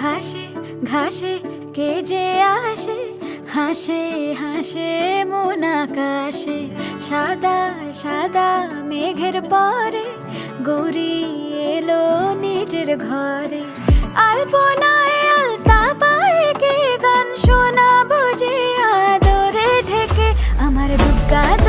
ঘাসে ঘাসে কে যে আসে? হাসে হাসে মন আকাশে। সাদা সাদা মেঘের পরে গৌরী এলো নিজের ঘরে। காத